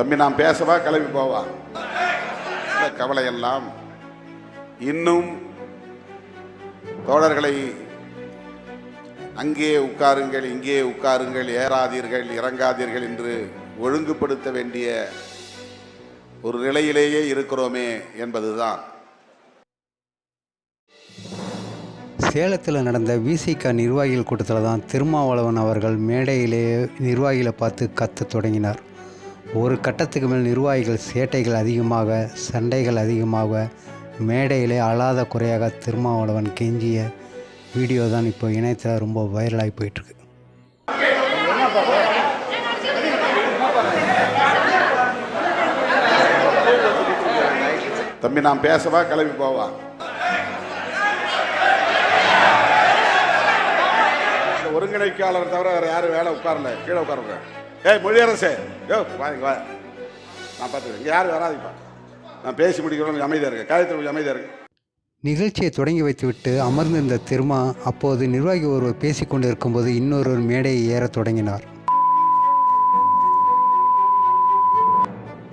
தம்பி நான் பேசவா கிளம்பி போவா? இந்த கவலையெல்லாம் இன்னும் தோழர்களை அங்கே உட்காருங்கள் இங்கே உட்காருங்கள் ஏறாதீர்கள் இறங்காதீர்கள் என்று ஒழுங்குபடுத்த வேண்டிய ஒரு நிலையிலேயே இருக்கிறோமே என்பதுதான். சேலத்தில் நடந்த விசிக நிர்வாகிகள் கூட்டத்தில் தான் திருமாவளவன் அவர்கள் மேடையிலேயே நிர்வாகிகளை பார்த்து கத்த தொடங்கினார். ஒரு கட்டத்துக்கு மேல் நிர்வாகிகள் சேட்டைகள் அதிகமாக சண்டைகள் அதிகமாக மேடையிலே அழாத குறையாக திருமாவளவன் கெஞ்சிய வீடியோ தான் இப்போ இணையத்தில் ரொம்ப வைரலாகி போயிட்டுருக்கு. தம்பி நான் பேசவா? கிளம்பி போவா? ஒருங்கிணைக்காளர் தவிர வேற யாரும் வேலை உட்காரல கீழே உட்காருங்க ஏய் மொழியரசே. யோ வாங்க வா. நான் பார்த்துக்கிறேன். இங்கே யாரும் வராதீப்பா நான் பேசி முடிக்கிறோம் அமைதியாக இருக்கேன் காயத்தில் கொஞ்சம் அமைதியாக இருக்கு நிகழ்ச்சியை தொடங்கி வைத்துவிட்டு அமர்ந்திருந்த திருமா அப்போது நிர்வாகி ஒருவர் பேசிக்கொண்டு இருக்கும்போது இன்னொருவர் மேடையை ஏறத் தொடங்கினார்.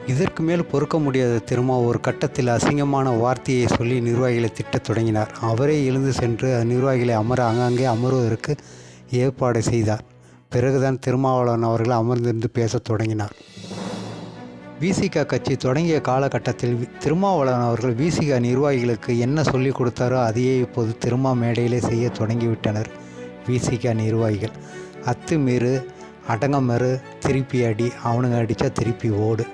இதற்கு மேல் பொறுக்க முடியாத திருமா ஒரு கட்டத்தில் அசிங்கமான வார்த்தையை சொல்லி நிர்வாகிகளை திட்டத் தொடங்கினார். அவரே எழுந்து சென்று நிர்வாகிகளை அமர அங்கங்கே அமர்வதற்கு ஏற்பாடு செய்தார். பிறகுதான் திருமாவளவன் அவர்கள் அமர்ந்திருந்து பேசத் தொடங்கினார். விசிகா கட்சி தொடங்கிய காலகட்டத்தில் வி- திருமாவளவன் அவர்கள் விசிகா நிர்வாகிகளுக்கு என்ன சொல்லிக் கொடுத்தாரோ அதையே இப்போது திருமா மேடையிலே செய்ய தொடங்கிவிட்டனர் விசிகா நிர்வாகிகள். அத்துமீறு அடங்கமறு திருப்பி அடி அவனுங்க அடித்தா திருப்பி ஓடு.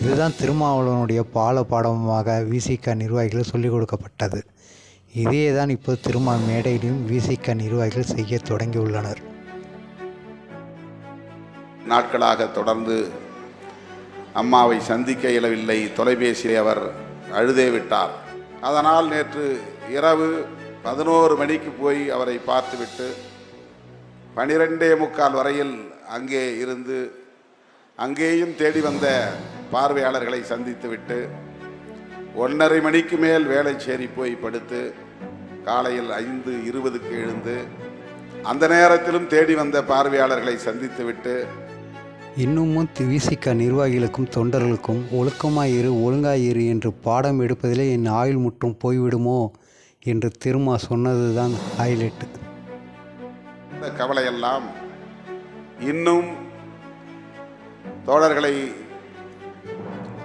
இதுதான் திருமாவளவனுடைய பால பாடமாக விசிகா நிர்வாகிகள் சொல்லிக் கொடுக்கப்பட்டது. இதே தான் இப்போது திருமா மேடையிலும் விசிகா நிர்வாகிகள் செய்ய தொடங்கியுள்ளனர். நாட்களாக தொடர்ந்து அம்மாவை சந்திக்க இயலவில்லை. தொலைபேசியில் அவர் அழுதே விட்டார். அதனால் நேற்று இரவு பதினோரு மணிக்கு போய் அவரை பார்த்துவிட்டு பனிரெண்டே முக்கால் வரையில் அங்கே இருந்து அங்கேயும் தேடி வந்த பார்வையாளர்களை சந்தித்துவிட்டு ஒன்றரை மணிக்கு மேல் வேலைச்சேரி போய் படுத்து காலையில் ஐந்து இருபதுக்கு எழுந்து அந்த நேரத்திலும் தேடி வந்த பார்வையாளர்களை சந்தித்துவிட்டு இன்னமும் விசிக நிர்வாகிகளுக்கும் தொண்டர்களுக்கும் ஒழுக்கமாயிரு ஒழுங்காயிரு என்று பாடம் எடுப்பதிலே என் ஆயுள் முற்றும் போய்விடுமோ என்று திருமா சொன்னதுதான் ஹைலைட் இந்த கவலையெல்லாம் இன்னும் தோழர்களை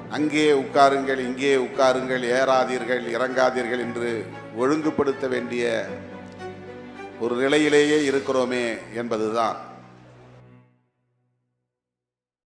அங்கே உட்காருங்கள் இங்கே உட்காருங்கள் ஏறாதீர்கள் இறங்காதீர்கள் என்று ஒழுங்குபடுத்த வேண்டிய ஒரு நிலையிலேயே இருக்கிறோமே என்பதுதான்.